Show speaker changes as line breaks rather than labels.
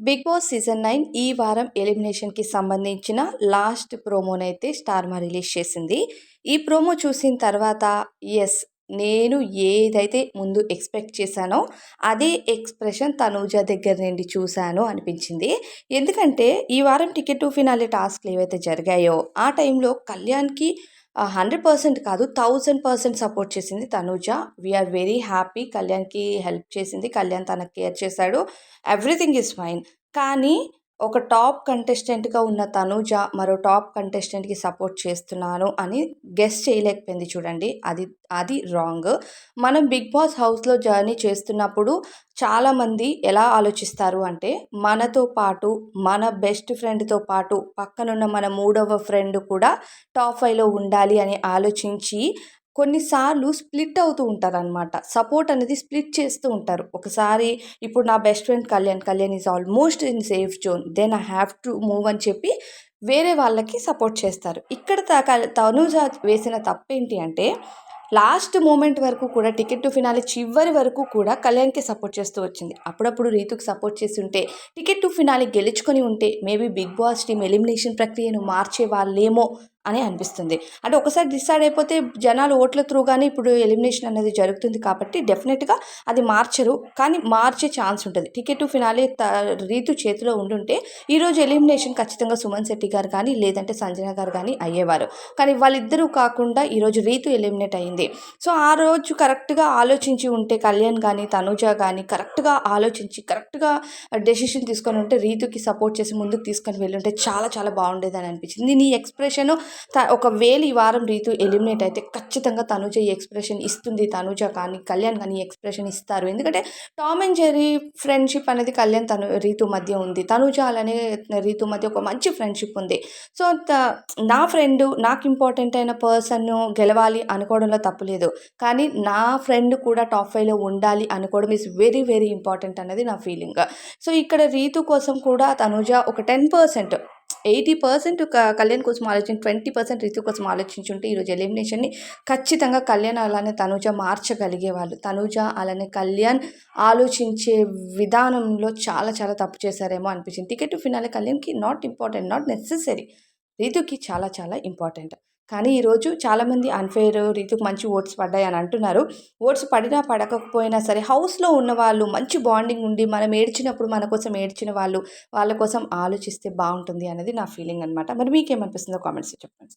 Big boss season nine ఈ వారం ఎలిమినేషన్కి సంబంధించిన లాస్ట్ ప్రోమోనైతే స్టార్మా రిలీజ్ చేసింది. ఈ ప్రోమో చూసిన తర్వాత ఎస్ నేను ఏదైతే ముందు ఎక్స్పెక్ట్ చేశానో అదే ఎక్స్ప్రెషన్ తనూజ దగ్గర నుండి చూశాను అనిపించింది. ఎందుకంటే ఈ వారం టికెట్ టు ఫినాలే టాస్క్లు ఏవైతే జరిగాయో ఆ టైంలో కళ్యాణ్కి హండ్రెడ్ పర్సెంట్ కాదు థౌజండ్ పర్సెంట్ సపోర్ట్ చేసింది తనూజ. వీఆర్ వెరీ హ్యాపీ కళ్యాణ్కి హెల్ప్ చేసింది. కళ్యాణ్ తనకు కేర్ చేశాడు. ఎవ్రీథింగ్ ఈజ్ ఫైన్ కానీ ఒక టాప్ కంటెస్టెంట్గా ఉన్న తనూజ మరో టాప్ కంటెస్టెంట్కి సపోర్ట్ చేస్తున్నాను అని గెస్ చేయలేకపోయింది చూడండి. అది అది రాంగ్. మనం బిగ్ బాస్ హౌస్లో జర్నీ చేస్తున్నప్పుడు చాలామంది ఎలా ఆలోచిస్తారు అంటే మనతో పాటు మన బెస్ట్ ఫ్రెండ్తో పాటు పక్కనున్న మన మూడవ ఫ్రెండ్ కూడా టాప్ ఫైవ్లో ఉండాలి అని ఆలోచించి కొన్నిసార్లు స్ప్లిట్ అవుతూ ఉంటారనమాట సపోర్ట్ అనేది స్ప్లిట్ చేస్తూ ఉంటారు. ఒకసారి ఇప్పుడు నా best friend Kalyan Kalyan is almost in safe zone. Then I have to move అని చెప్పి వేరే వాళ్ళకి సపోర్ట్ చేస్తారు. ఇక్కడ తనుజ వేసిన తప్పేంటి అంటే లాస్ట్ మూమెంట్ వరకు కూడా టికెట్ టు ఫినాలి చివరి వరకు కూడా కళ్యాణ్కి సపోర్ట్ చేస్తూ వచ్చింది. అప్పుడప్పుడు రీతుకు సపోర్ట్ చేసి ఉంటే టికెట్ టు ఫినాలి గెలుచుకొని ఉంటే maybe Bigg Boss team elimination ప్రక్రియను మార్చే వాళ్ళేమో అని అనిపిస్తుంది. అంటే ఒకసారి డిసైడ్ అయిపోతే జనాలు ఓట్ల త్రూ కానీ ఇప్పుడు ఎలిమినేషన్ అనేది జరుగుతుంది కాబట్టి డెఫినెట్గా అది మార్చరు. కానీ మార్చే ఛాన్స్ ఉంటుంది. టికెట్ ఫినాలే రీతు చేతిలో ఉండుంటే ఈరోజు ఎలిమినేషన్ ఖచ్చితంగా సుమన్ శెట్టి గారు కానీ లేదంటే సంజన గారు కానీ అయ్యేవారు. కానీ వాళ్ళిద్దరూ కాకుండా ఈరోజు రీతు ఎలిమినేట్ అయింది. సో ఆ రోజు కరెక్ట్గా ఆలోచించి ఉంటే కళ్యాణ్ కానీ తనుజ కానీ కరెక్ట్గా ఆలోచించి కరెక్ట్గా డెసిషన్ తీసుకొని ఉంటే రీతుకి సపోర్ట్ చేసి ముందుకు తీసుకొని వెళ్ళి ఉంటే చాలా చాలా బాగుండేదని అనిపించింది. నీ ఎక్స్ప్రెషన్ ఒకవేళ ఈ వారం రీతు ఎలిమినేట్ అయితే ఖచ్చితంగా తనుజ ఈ ఎక్స్ప్రెషన్ ఇస్తుంది. తనుజ కానీ కళ్యాణ్ కానీ ఎక్స్ప్రెషన్ ఇస్తారు. ఎందుకంటే టామ్ అండ్ జెరీ ఫ్రెండ్షిప్ అనేది కళ్యాణ్ తను రీతు మధ్య ఉంది. తనుజ అలానే రీతు మధ్య ఒక మంచి ఫ్రెండ్షిప్ ఉంది. సో నా ఫ్రెండ్ నాకు ఇంపార్టెంట్ అయిన పర్సన్ గెలవాలి అనుకోవడంలో తప్పులేదు కానీ నా ఫ్రెండ్ కూడా టాప్ ఫైవ్లో ఉండాలి అనుకోవడం ఈజ్ వెరీ వెరీ ఇంపార్టెంట్ అనేది నా ఫీలింగ్. సో ఇక్కడ రీతు కోసం కూడా తనుజ ఒక ten percent eighty percent Kalyan కోసం ఆలోచించి ట్వంటీ పర్సెంట్ రితు కోసం ఆలోచించుంటే ఈరోజు ఎలిమినేషన్ని ఖచ్చితంగా కళ్యాణ్ అలానే తనుజ మార్చగలిగే వాళ్ళు తనుజ అలానే కళ్యాణ్ ఆలోచించే విధానంలో చాలా చాలా తప్పు చేశారేమో అనిపించింది. టికెట్ ఫినాలే కళ్యాణ్కి నాట్ ఇంపార్టెంట్ నాట్ నెసెసరీ. రీతుకి చాలా చాలా ఇంపార్టెంట్. కానీ ఈరోజు చాలామంది అన్ఫేర్ రీతుకు మంచి ఓట్స్ పడ్డాయి అని అంటున్నారు. ఓట్స్ పడినా పడకపోయినా సరే హౌస్లో ఉన్న వాళ్ళు మంచి బాండింగ్ ఉండి మనం ఏడ్చినప్పుడు మన కోసం ఏడ్చిన వాళ్ళు వాళ్ళ కోసం ఆలోచిస్తే బాగుంటుంది అనేది నా ఫీలింగ్ అనమాట మరి మీకేమనిపిస్తుందో కామెంట్స్ చెప్పండి.